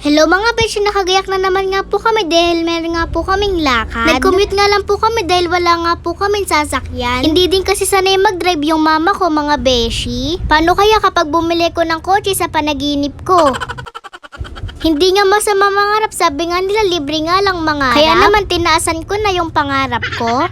Hello mga beshi, nakagayak na naman nga po kami dahil meron nga po kaming lakad. Nag-commute nga lang po kami dahil wala nga po kaming sasakyan. Hindi din kasi sanay mag-drive yung mama ko mga beshi. Paano kaya kapag bumili ko ng kotse sa panaginip ko? Hindi nga masama mangarap, sabi nga nila libre nga lang mangarap. Kaya naman tinaasan ko na yung pangarap ko.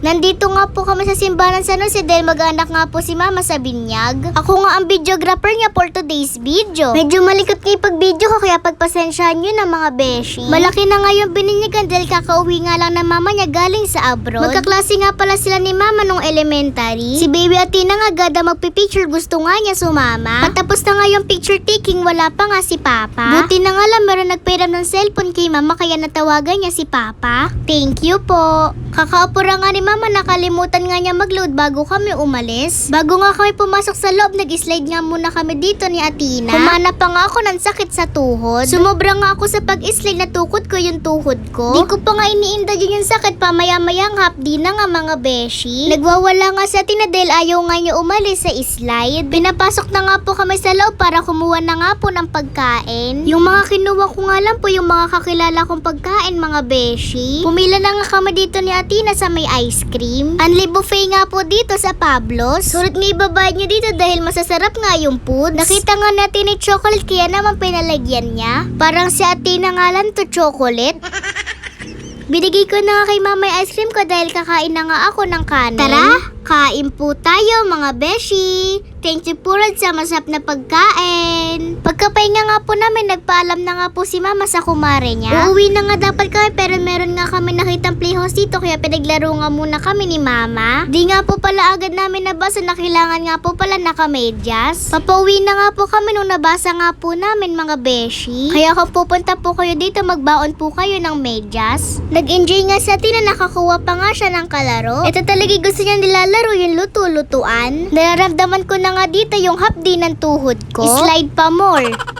Nandito nga po kami sa simbahan sa Jose dahil mag-anak nga po si Mama sa Binyag. Ako nga ang videographer niya for today's video. Medyo malikot nga pag-video ko kaya pagpasensyahan nyo na mga beshi. Malaki na nga yung bininyagan dahil kakauwi nga lang ng mama niya galing sa abroad. Magkaklase nga pala sila ni Mama nung elementary. Si Baby Atina nga gada magpipicture gusto nga niya sumama. Patapos na nga yung picture taking wala pa nga si Papa. Buti na nga lang meron nagpairam ng cellphone kay Mama kaya natawagan niya si Papa. Thank you po. Kakaupo nga ni Mama nakalimutan nga niya mag-load bago kami umalis. Bago nga kami pumasok sa loob, nag-slide nga muna kami dito ni Atina. Kumana pa nga ako ng sakit sa tuhod. Sumobra nga ako sa pag-slide na tukod ko yung tuhod ko. Di ko pa nga iniinda yun yung sakit pa maya-maya nga hapdi na nga mga beshi. Nagwawala nga sa Atina dahil ayaw nga niya umalis sa slide. Pinapasok na nga po kami sa loob para kumuha na nga po ng pagkain. Yung mga kinuha ko nga lang po yung mga kakilala kong pagkain mga beshi. Pumila na nga kami dito ni Atina sa may ice cream. Unli buffet nga po dito sa Pablos. Sulit nga ibabayad niyo dito dahil masasarap nga yung food. Nakita nga natin ni chocolate kaya naman pinalagyan niya. Parang si Atina nga lang to chocolate. Binigay ko na nga kay mama ice cream ko dahil kakain na nga ako ng kanin. Tara, kain po tayo mga beshi. Thank you po Rod sa masarap na pagkain. Pagkapahinga nga po namin, nagpaalam na nga po si mama sa kumare niya. Uuwi na nga dapat kami pero meron nga kami nakitang playhouse dito kaya pinaglaro nga muna kami ni mama. Di nga po pala agad namin nabasa na kailangan nga po pala nakamedyas. Papauwi na nga po kami nung nabasa nga po namin mga beshi. Kaya kung pupunta po kayo dito, magbaon po kayo ng medyas. Nag-enjoy nga sa atin na nakakuha pa nga siya ng kalaro. Ito talaga gusto niya nilalaro yung luto-lutuan. Nararamdaman ko na nga dito yung hapdi ng tuhod ko. Slide pa more.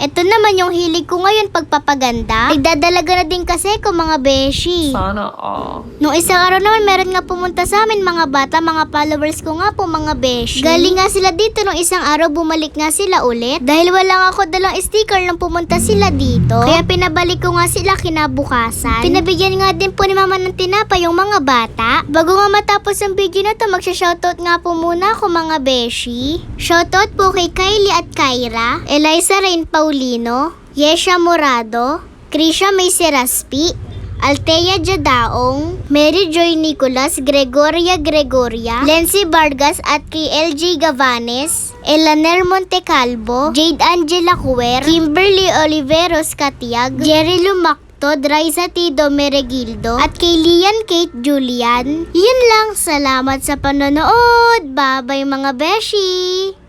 Ito naman yung hilig ko ngayon pagpapaganda. Nagdadalaga na din kasi ko mga beshi. Sana all. Nung isang araw naman, meron nga pumunta sa amin mga bata, mga followers ko nga po mga beshi. Galing nga sila dito nung isang araw, bumalik nga sila ulit. Dahil wala nga ako dalang sticker nung pumunta sila dito. Kaya pinabalik ko nga sila kinabukasan. Pinabigyan nga din po ni mama ng tinapa yung mga bata. Bago nga matapos ang video na to, magsha-shoutout nga po muna ako mga beshi. Shoutout po kay Kylie at Kyra, Eliza Rain Paulino, Yesha Morado, Krisha May Seraspi, Altea Jadaong, Mary Joy Nicolas, Gregoria Gregoria, Lency Vargas at kay LJ Gavanes, Elaner Montecalvo, Jade Angela Cuer, Kimberly Oliveros Katiag, Jerry Lumaktod, Raisa Tido Meregildo, at kay Lian Kate Julian. Yun lang, salamat sa panonood. Bye-bye mga beshi!